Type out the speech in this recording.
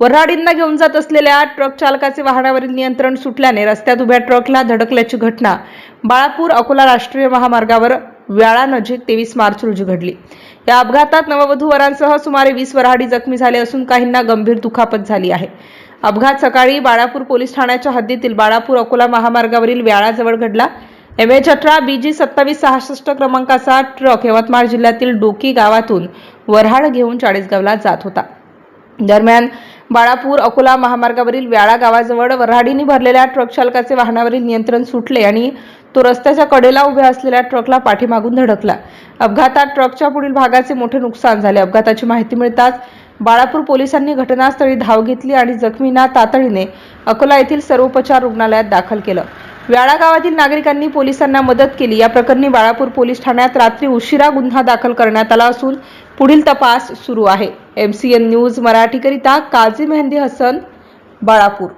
वऱ्हाडींना घेऊन जात असलेल्या ट्रक चालकाचे वाहनावरील नियंत्रण सुटल्याने रस्त्यात उभ्या ट्रकला धडकल्याची घटना. बाळापूर अकोला राष्ट्रीय महामार्गावर व्याळा नजीक तेवीस मार्च रोजी घडली. या अपघातात नववधू वरांसह सुमारे वीस वऱ्हाडी जखमी झाले असून काहींना गंभीर दुखापत झाली आहे. अपघात सकाळी बाळापूर पोलीस ठाण्याच्या हद्दीतील बाळापूर अकोला महामार्गावरील व्याळाजवळ घडला. एम एच अठरा बी जी सत्तावीस सहासष्ट क्रमांकाचा ट्रक यवतमाळ जिल्ह्यातील डोकी गावातून वऱ्हाड घेऊन चाळीसगावला जात होता. दरम्यान बाळापूर अकोला महामार्गावरील व्याळा गावाजवळ वऱ्हाडीने भरलेल्या ट्रक चालकाचे वाहनावरील नियंत्रण सुटले आणि तो रस्त्याच्या कडेला उभ्या असलेल्या ट्रकला पाठीमागून धडकला. अपघातात ट्रकच्या पुढील भागाचे मोठे नुकसान झाले. अपघाताची माहिती मिळताच बाळापूर पोलिसांनी घटनास्थळी धाव घेतली आणि जखमींना तातडीने अकोला येथील सर्वोपचार रुग्णालयात दाखल केलं. व्याळा गावातील नागरिकांनी पोलिसांना मदत केली. या प्रकरणी बाळापूर पोलीस ठाण्यात रात्री उशिरा गुन्हा दाखल करण्यात आला असून पुढील तपास सुरू आहे. एमसीएन न्यूज मराठीकरिता काझी मेहंदी हसन बाळापूर.